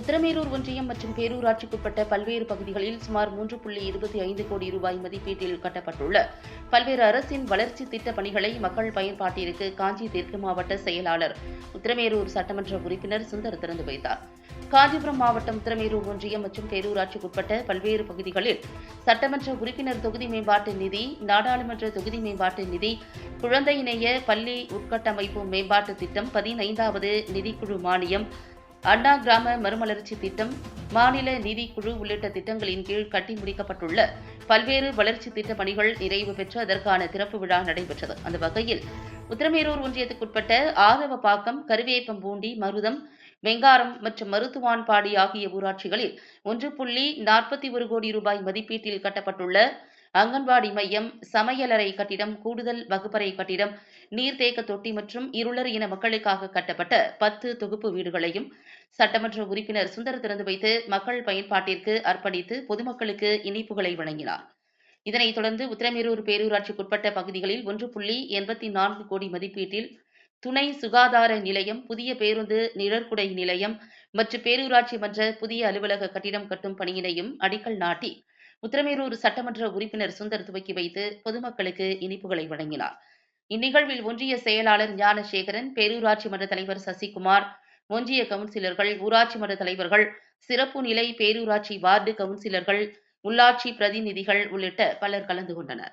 உத்தரமேரூர் ஒன்றியம் மற்றும் பேரூராட்சிக்குட்பட்ட பல்வேறு பகுதிகளில் சுமார் மூன்று புள்ளி இருபத்தி ஐந்து கோடி ரூபாய் மதிப்பீட்டில் கட்டப்பட்டுள்ள பல்வேறு அரசின் வளர்ச்சி திட்ட பணிகளை மக்கள் பயன்பாட்டிற்கு காஞ்சி தெற்கு மாவட்ட செயலாளர் உத்தரமேரூர் சட்டமன்ற உறுப்பினர் சுந்தர் திறந்து வைத்தார். காஞ்சிபுரம் மாவட்டம் உத்தரமேரூர் ஒன்றியம் மற்றும் பேரூராட்சிக்குட்பட்ட பல்வேறு பகுதிகளில் சட்டமன்ற உறுப்பினர் தொகுதி மேம்பாட்டு நிதி நாடாளுமன்ற தொகுதி மேம்பாட்டு நிதி குழந்தை இணைய பள்ளி உட்கட்டமைப்பு மேம்பாட்டு திட்டம் பதினைந்தாவது நிதிக்குழு மானியம் அண்ணா கிராம மறுமலர்ச்சி திட்டம் மாநில நிதிக்குழு உள்ளிட்ட திட்டங்களின் கீழ் கட்டி முடிக்கப்பட்டுள்ள பல்வேறு வளர்ச்சி திட்ட பணிகள் நிறைவு பெற்று அதற்கான திறப்பு விழா நடைபெற்றது. அந்த வகையில் உத்திரமேரூர் ஒன்றியத்துக்குட்பட்ட ஆதவப்பாக்கம் கருவேப்பம்பூண்டி மருதம் வெங்காரம் மற்றும் மருத்துவான்பாடி ஆகிய ஊராட்சிகளில் ஒன்று புள்ளி நாற்பத்தி ஒரு கோடி ரூபாய் மதிப்பீட்டில் கட்டப்பட்டுள்ள அங்கன்வாடி மையம் சமையலறை கட்டிடம் கூடுதல் வகுப்பறை கட்டிடம் நீர்த்தேக்க தொட்டி மற்றும் இருளர் இன மக்களுக்காக கட்டப்பட்ட பத்து தொகுப்பு வீடுகளையும் சட்டமன்ற உறுப்பினர் சுந்தர் திறந்து வைத்து மக்கள் பயன்பாட்டிற்கு அர்ப்பணித்து பொதுமக்களுக்கு இனிப்புகளை வழங்கினார். இதனைத் தொடர்ந்து உத்திரமேரூர் பேரூராட்சிக்குட்பட்ட பகுதிகளில் ஒன்று புள்ளி எண்பத்தி நான்கு கோடி மதிப்பீட்டில் துணை சுகாதார நிலையம் புதிய பேருந்து நிழற்குடை நிலையம் மற்றும் பேரூராட்சி மன்ற புதிய அலுவலக கட்டிடம் கட்டும் பணியினையும் அடிக்கல் நாட்டி உத்திரமேரூர் சட்டமன்ற உறுப்பினர் சுந்தர் துவக்கி வைத்து பொதுமக்களுக்கு இனிப்புகளை வழங்கினார். இந்நிகழ்வில் ஒன்றிய செயலாளர் ஞானசேகரன் பேரூராட்சி மன்ற தலைவர் சசிகுமார் ஒன்றிய கவுன்சிலர்கள் ஊராட்சி மன்ற தலைவர்கள் சிறப்பு நிலை பேரூராட்சி வார்டு கவுன்சிலர்கள் உள்ளாட்சி பிரதிநிதிகள் உள்ளிட்ட பலர் கலந்து கொண்டனர்.